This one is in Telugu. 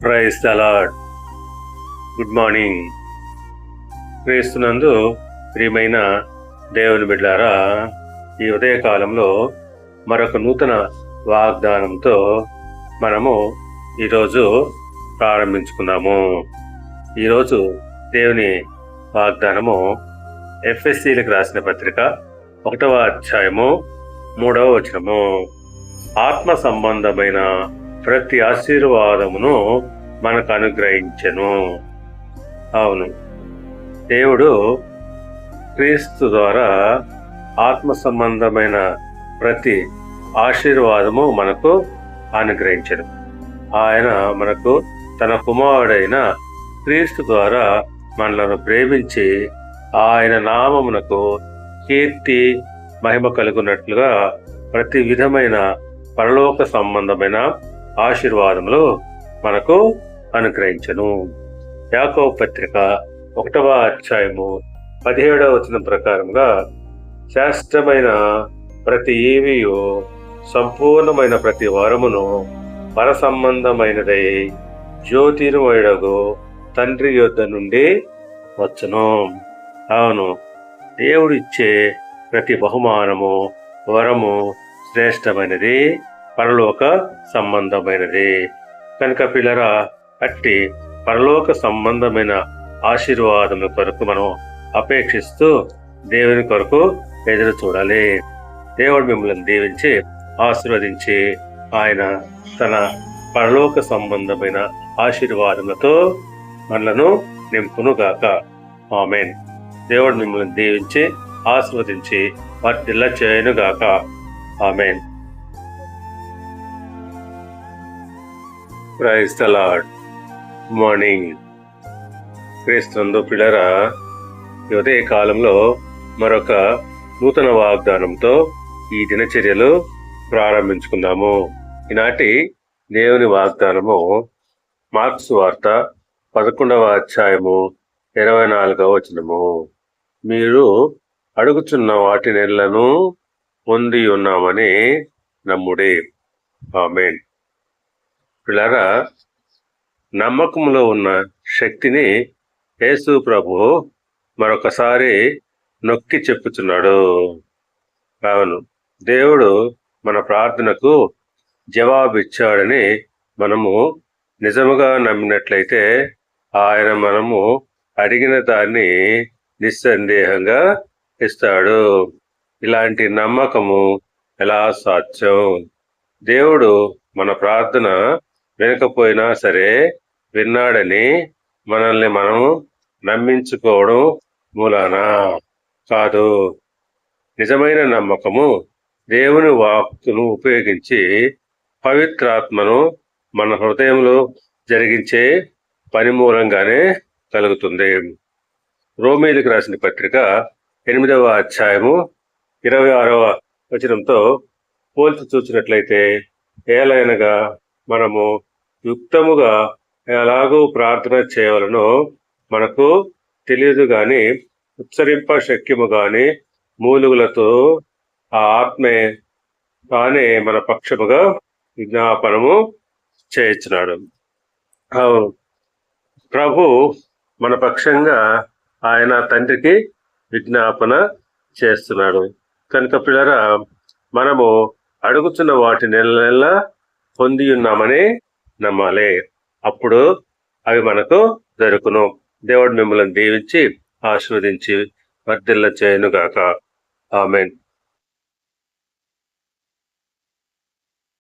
ప్రైజ్ అలాడ్ గుడ్ మార్నింగ్. క్రీస్తునందు ప్రియమైన దేవుని బిడ్డారా ఈ ఉదయకాలంలో మరొక నూతన వాగ్దానంతో మనము ఈరోజు ప్రారంభించుకున్నాము ఈరోజు దేవుని వాగ్దానము ఎఫ్ఎస్సీలకు రాసిన పత్రిక ఒకటవ అధ్యాయము మూడవ వచనము. ఆత్మ సంబంధమైన ప్రతి ఆశీర్వాదమును మనకు అనుగ్రహించెను అవును. దేవుడు క్రీస్తు ద్వారా ఆత్మ సంబంధమైన ప్రతి ఆశీర్వాదము మనకు అనుగ్రహించను. ఆయన మనకు తన కుమారుడైన క్రీస్తు ద్వారా మనలను ప్రేమించి ఆయన నామమునకు కీర్తి మహిమ కలుగునట్లుగా ప్రతి విధమైన పరలోక సంబంధమైన ఆశీర్వాదములు మనకు అనుగ్రహించను. యాకో పత్రిక ఒకటవ అధ్యాయము పదిహేడవ వచనం ప్రకారంగా శాస్త్రమైన ప్రతి ఏవియు సంపూర్ణమైన ప్రతి వరమును పర సంబంధమైనదై జ్యోతిర్మయుడగు తండ్రి యొద్ద నుండి వచ్చను. అవును దేవుడిచ్చే ప్రతి బహుమానము వరము శ్రేష్టమైనది పరలోక సంబంధమైనది. కనుక పిల్లరా అట్టి పరలోక సంబంధమైన ఆశీర్వాదం కొరకు మనం అపేక్షిస్తూ దేవుని కొరకు ఎదురు చూడాలి. దేవుడు మిమ్మల్ని దీవించి ఆశీర్వదించి ఆయన తన పరలోక సంబంధమైన ఆశీర్వాదములతో మనలను నింపునుగాక. ఆమెన్. దేవుడు మిమ్మల్ని దీవించి ఆశీర్వదించి వాటిల్లా చేయనుగాక. ఆమెన్. ప్రైజ్ ద మార్నింగ్ క్రీస్తుందు పిల్లరా. ఈ ఉదయ కాలంలో మరొక నూతన వాగ్దానంతో ఈ దినచర్యలు ప్రారంభించుకుందాము. ఈనాటి దేవుని వాగ్దానము మార్క్స్ వార్త పదకొండవ అధ్యాయము ఇరవై నాలుగవ వచనము. మీరు అడుగుచున్న వాటి నెలలను పొంది ఉన్నామని నమ్ముడే. ఆమెన్. పిల్లరా నమ్మకంలో ఉన్న శక్తిని యేసు ప్రభు మరొకసారి నొక్కి చెప్పుచున్నాడు. అవును దేవుడు మన ప్రార్థనకు జవాబిచ్చాడని మనము నిజముగా నమ్మినట్లయితే ఆయన మనము అడిగిన దాన్ని నిస్సందేహంగా ఇస్తాడు. ఇలాంటి నమ్మకము ఎలా సాధ్యం? దేవుడు మన ప్రార్థన వినకపోయినా సరే విన్నాడని మనల్ని మనం నమ్మించుకోవడం మూలాన. కాదు. నిజమైన నమ్మకము దేవుని వాక్కును ఉపయోగించి పవిత్రాత్మను మన హృదయంలో జరిగించే పని మూలంగానే కలుగుతుంది. రోమేలికి రాసిన పత్రిక ఎనిమిదవ అధ్యాయము ఇరవై ఆరవ వచనంతో పోల్చి చూసినట్లయితే ఏలైనగా మనము యుక్తముగా ఎలాగూ ప్రార్థన చేయవలనో మనకు తెలియదు గాని ఉచ్చరింప శక్యము గాని మూలుగులతో ఆ ఆత్మే తానే మన పక్షముగా విజ్ఞాపనము చేయించినాడు. అవును. ప్రభు మన పక్షంగా ఆయన తండ్రికి విజ్ఞాపన చేస్తున్నాడు. కనుక పిల్లరా మనము అడుగుతున్న వాటి నెల నెల పొంది ఉన్నామని నమ్మాలి. అప్పుడు అవి మనకు దొరుకును. దేవుడు మిమ్మల్ని దీవించి ఆశీర్వదించి వర్ధిల్ల చేయనుగాక ఆమెన్.